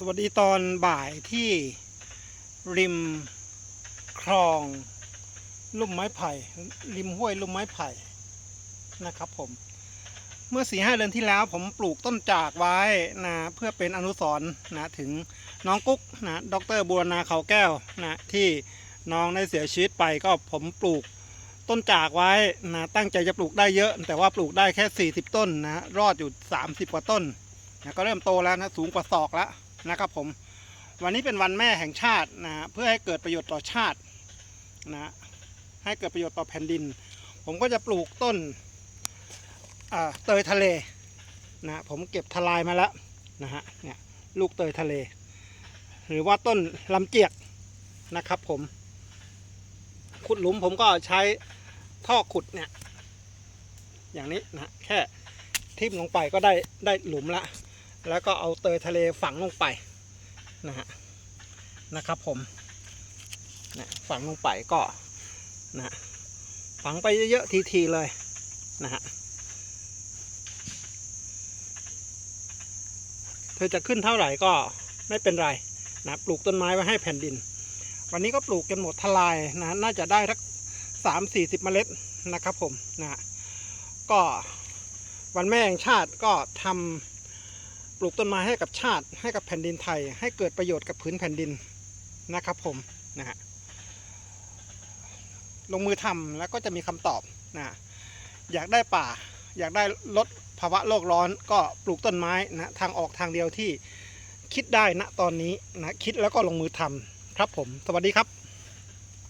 สวัสดีตอนบ่ายที่ริมคลองลุ่มไม้ไผ่ ริมห้วยลุ่มไม้ไผ่นะครับผม เมื่อสี่ห้าเดือนที่แล้วผมปลูกต้นจากไว้นะเพื่อเป็นอนุสรณ์นะถึงน้องกุ๊กนะดรบัวนาเขาแก้วนะที่น้องได้เสียชีวิตไปก็ผมปลูกต้นจากไว้นะตั้งใจจะปลูกได้เยอะ แต่ว่าปลูกได้แค่ 40 ต้นนะรอดอยู่ 30 กว่าต้นนะก็เริ่มโตแล้วนะสูงกว่าศอกแล้ว นะครับผมวันนี้เป็นวันแม่แห่งชาตินะเพื่อให้เกิดประโยชน์ต่อชาตินะให้เกิดประโยชน์ต่อแผ่นดิน ผมก็จะปลูกต้นเตยทะเลนะผมเก็บทลายมาแล้วนะฮะเนี่ยลูกเตยทะเล หรือว่าต้นลำเจียกนะครับผม ขุดหลุมผมก็ใช้ท่อขุดเนี่ยอย่างนี้นะแค่ทิ่มลงไปก็ได้ได้หลุมละ แล้วก็เอาเตยทะเลฝังลงไปนะฮะนะครับผมนะฝังลงไปก็นะฝังไปเยอะๆทีๆเลยนะฮะเธอจะขึ้นเท่าไหร่ก็ไม่เป็นไรนะปลูกต้นไม้ไว้ให้แผ่นดิน วันนี้ก็ปลูกจนหมดทลายนะน่าจะได้สักสามสี่สิบเมล็ดนะครับผมนะฮะก็วันแม่แห่งชาติก็ทำ ปลูกต้นไม้ให้กับชาติให้กับแผ่นดินไทย ให้เกิดประโยชน์กับพื้นแผ่นดินนะครับผมนะฮะลงมือทำแล้วก็จะมีคำตอบนะอยากได้ป่า อยากได้ลดภาวะโลกร้อนก็ปลูกต้นไม้นะทางออกทางเดียวที่คิดได้ณตอนนี้นะคิดแล้วก็ลงมือทำครับผม สวัสดีครับ